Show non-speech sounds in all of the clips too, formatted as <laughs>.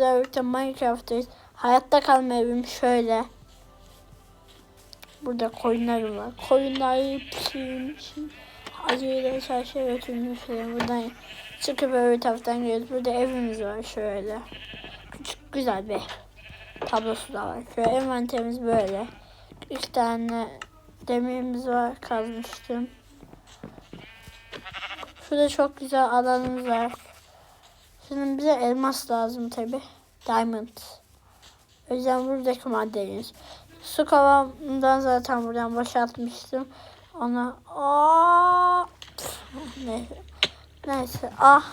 sizlerle birlikte Minecraft'tayız. Hayatta kalma evim şöyle. Burada koyunlarım var. Koyunları pişireyim. Acıyla çarşıya götürmüşler. Buradan çıkıp öbür taraftan geliyoruz. Burada evimiz var şöyle. Küçük güzel bir tablosu da var. Şöyle envanterimiz böyle. İki tane demirimiz var kazmıştım. Şurada çok güzel alanımız var. Şimdi bize elmas lazım tabi. Diamond. O yüzden buradaki maddeniz. Su kavamından zaten buradan boşaltmıştım. Ona Aa! neyse. Neyse. Ah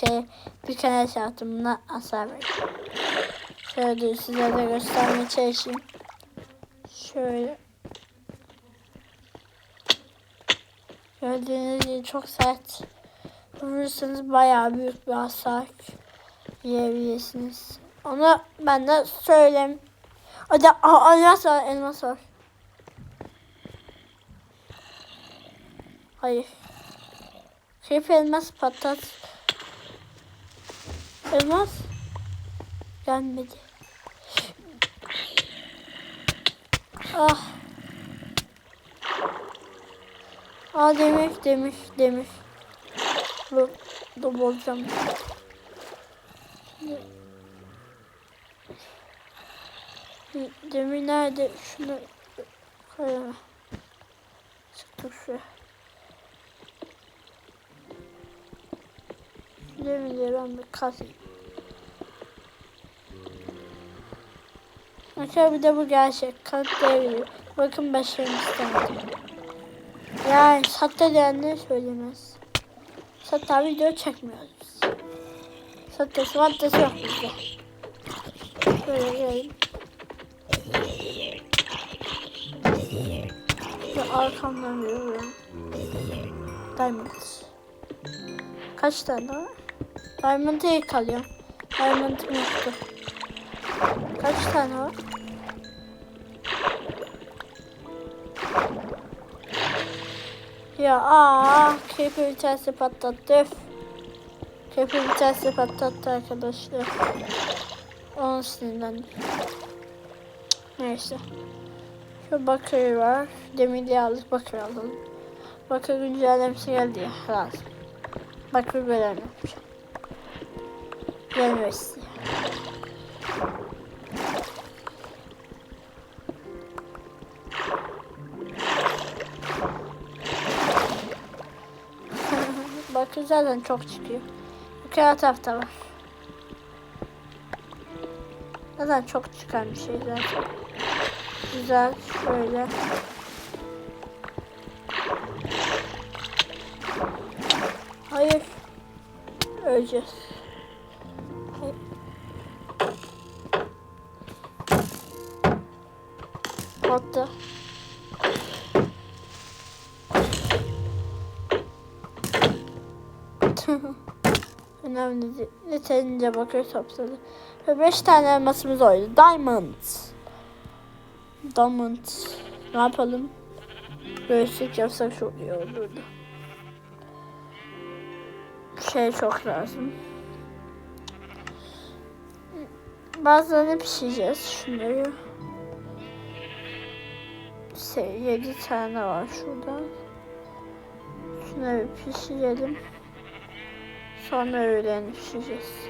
şey bir kenara çarptım. Buna hasar. Şöyle size de göstermeye çalışayım. Şöyle. Gördüğünüz gibi çok sert. Vurursanız bayağı büyük bir hasar yiyebilirsiniz. Onu ben de söyleyeyim. Da aa, elmas var, elmas var. Hayır. Hep elmas patlat. Elmas gelmedi. Ah. Aa demir, demir, demir. Dur, dur bozacağım. Demir nerede? Şunu koyalım. Çıktım şu. Demirleri ben bir kazayım. Arkadaşlar bir de bu gerçek. Kanıtlayabilirim. Bakın başarım istemedim. Yani sahte diyenler söylemez. Sahte video çekmiyoruz biz. Sahtesi maddesi yok bizde. Böyle gelin. Ve arkamdan yürüyorum. Diamond. Kaç tane var? Diamond'ı ilk alıyorum. Diamond'ım yoktu. Kaç tane var? Ya aa, creeper bir tanesi patlattı. Creeper bir tanesi patlattı arkadaşlar. Onun sinirlendim. Neyse. Şu bakır var. Demirli aldık bakır alalım. Bakır güncellemesi geldi ya lazım. Bakır görev yapacağım. Zaten çok çıkıyor. Yukarı tarafta var. Zaten çok çıkan bir şey zaten. Güzel şöyle. Hayır. Öleceğiz. Hayır. Battı. <laughs> Önemli değil. Yeterince bakır topladı. Ve 5 tane elmasımız oldu. Diamond. Diamond. Ne yapalım? Göğüslük yapsak çok iyi olurdu. Şey çok lazım. Bazılarını pişireceğiz şunları. Şey, 7 tane var şurada. Şunları pişirelim. Sonra öğlen pişireceğiz.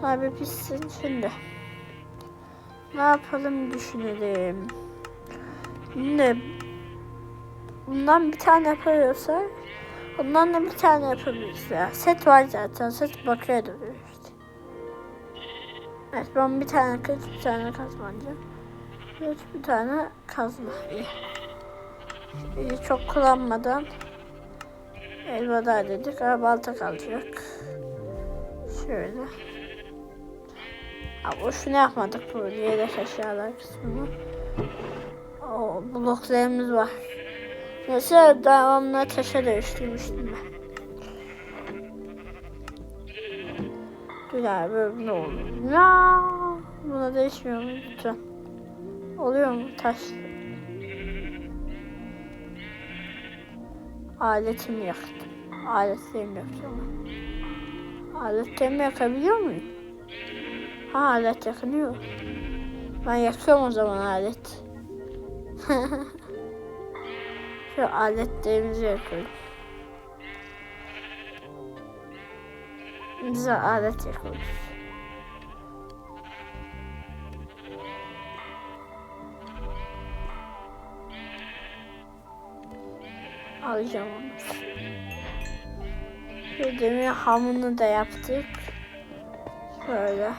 Tabi pişsin şimdi. Ne yapalım düşünelim. Şimdi bundan bir tane yapıyorsak ondan da bir tane yapabiliriz ya. Set var zaten. Set bakıya duruyor işte. Evet ben bir tane kız bir tane kazmanca. Evet bir tane kazma. İyi. İyi çok kullanmadan elveda dedik. Ama balta kalacak. Şöyle. Ha, boşuna yapmadık bu yedek eşyalar kısmını. O bloklarımız var. Mesela devamlı taşa dönüştürmüştüm ben. Güzel böyle ne olur. Ya, buna değişmiyor mu lütfen? Oluyor mu taş? Aletimi yaktım. Aletlerimi yakacağım. Aletlerimi yakabiliyor muyum? Ha alet yakınıyor. Ben yakıyorum o zaman alet. <laughs> Şu aletlerimizi yakıyorum. Bize alet yakıyoruz. Alacağım onu. Şu demir hamını da yaptık. Şöyle.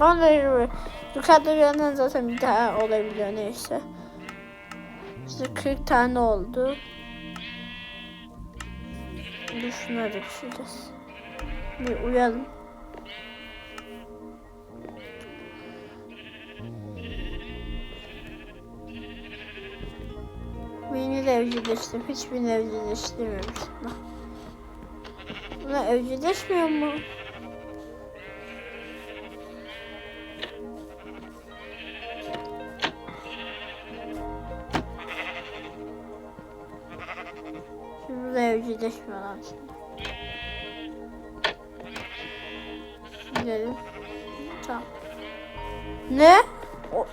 Onları yukarıda yandan zaten bir daha olabiliyor neyse. İşte 40 tane oldu. Da pişireceğiz. Bir uyalım. Beni de evcilleştim. Hiçbirini evcilleştirmemiştim. Buna evcilleşmiyor mu? Şimdi de evcilleşmiyorlar şimdi. Gidelim. Tamam. Ne? O...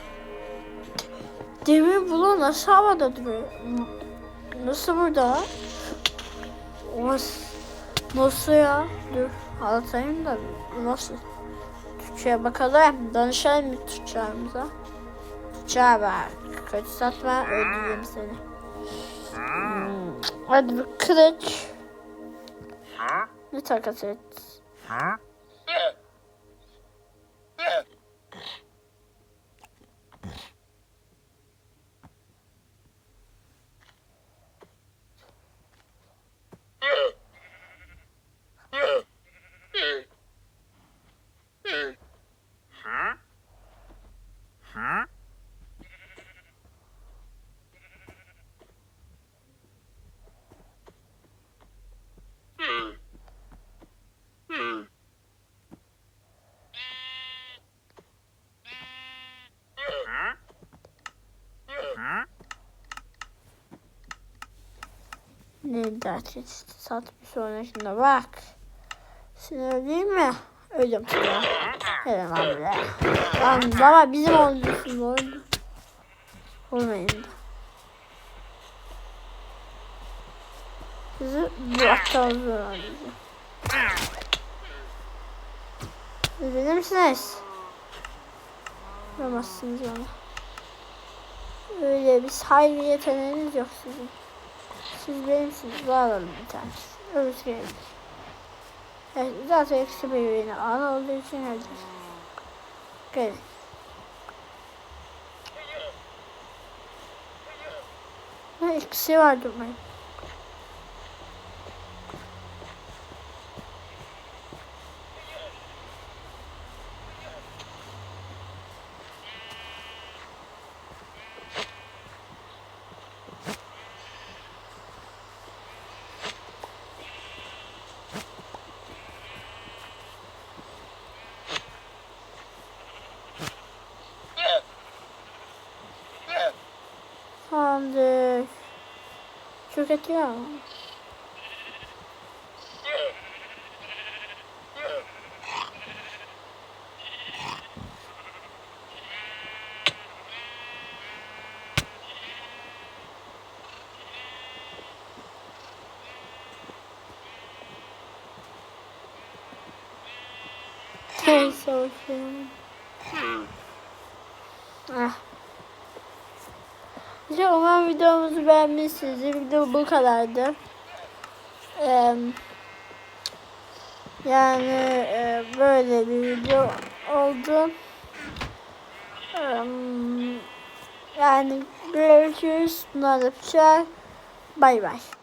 Demir bulan havada duruyor? Nasıl burada? Nasıl? Ya? Dur anlatayım da nasıl? Türkçe'ye bakalım. Danışalım mı Türkçe'mize? Türkçe bak. Kötü satma öldürürüm seni. Hmm. Hadi bir kılıç. Ne takas et? Ne dert işte sat bir sonrasında bak. Sinir değil mi? Ölüm ya. Helal abi. Lan baba bizim oldusun oldu. Olmayın da. Sizi bu aktarızı arayacağım. Siz bilir misiniz? Yapamazsınız bana. Öyle bir saygı yeteneğiniz yok sizin. Siz benimsiniz. Bağlalım bir tane. Öbürsü gelir. Evet, zaten eksi bir yine ana olduğu için öldür. Gelin. İkisi vardı benim. Tamamdır. Etli ama. Neyse olsun. Ah. İşte umarım videomuzu beğenmişsinizdir. Video bu kadardı. Ee, yani e, böyle bir video oldu. Ee, yani görüşürüz. Bunlar da Bay bay.